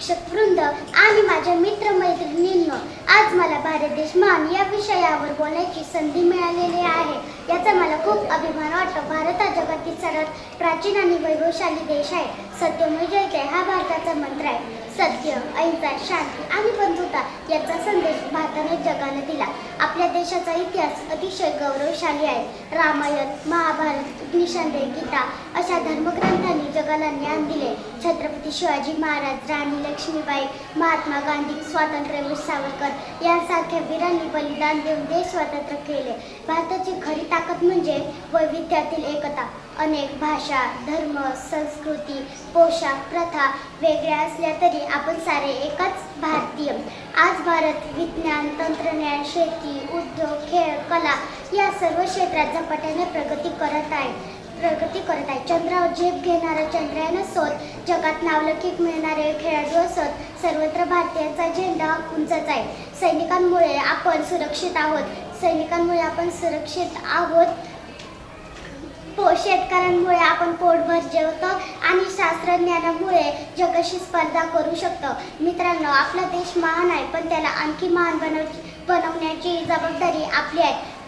शिक्षक वृंद आणि माझ्या मित्रमैत्रिणींनो आज मला भारत देश महान या विषयावर बोलायची संधी मिळालेली आहे. याचा मला खूप अभिमान वाटतो. भारत हा जगातील सर्वात प्राचीन आणि वैभवशाली देश आहे. सत्यमेव म्हणजे जयते हा भारताचा मंत्र आहे. सत्य अहिंसा शांती आणि बंधुता याचा संदेश भारताने जगाला दिला. आपल्या देशाचा इतिहास अतिशय गौरवशाली आहे. रामायण महाभारत निशांदे गीता अशा धर्मग्रह जगाला ज्ञान दिले. छत्रपती शिवाजी महाराज राणी लक्ष्मीबाई महात्मा गांधी स्वातंत्र्यवीर सावरकर यांसारख्या वीरांनी बलिदान देऊन देश स्वतंत्र केले. भारताची खरी ताकद म्हणजे वैविध्यातील एकता. अनेक भाषा धर्म संस्कृती पोशाख प्रथा वेगळ्या असल्या तरी आपण सारे एकच भारतीय. आज भारत विज्ञान तंत्रज्ञान शेती उद्योग खेळ कला या सर्व क्षेत्रात झपाट्याने प्रगती करत आहे. प्रगती करत आहे चंद्रावर झेप घेणारा चंद्रयान असोत जगात नावलौकिक मिळणारे खेळाडू असोत. सर्वत्र भारतीयांचा झेंडा उंचच आहे. सैनिकांमुळे आपण सुरक्षित आहोत. सैनिकांमुळे आपण सुरक्षित आहोत. पो शेतकऱ्यांमुळे आपण पोटभर जेवतो आणि शास्त्रज्ञानामुळे जगाशी स्पर्धा करू शकतो. मित्रांनो आपला देश महान आहे पण त्याला आणखी महान बनव बनवण्याची जबाबदारी आपली आहे.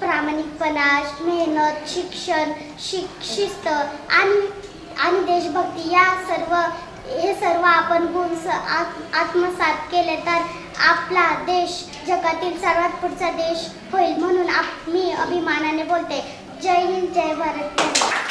प्रामाणिकपणा मेहनत शिक्षण शिक शिस्त आणि आणि देशभक्ती या सर्व हे सर्व आपण गुण स आत- आत्मसात केले तर आपला देश जगातील सर्वात पुढचा देश होईल म्हणून आप मी अभिमानाने बोलते जय हिंद जय भारत जय भारत.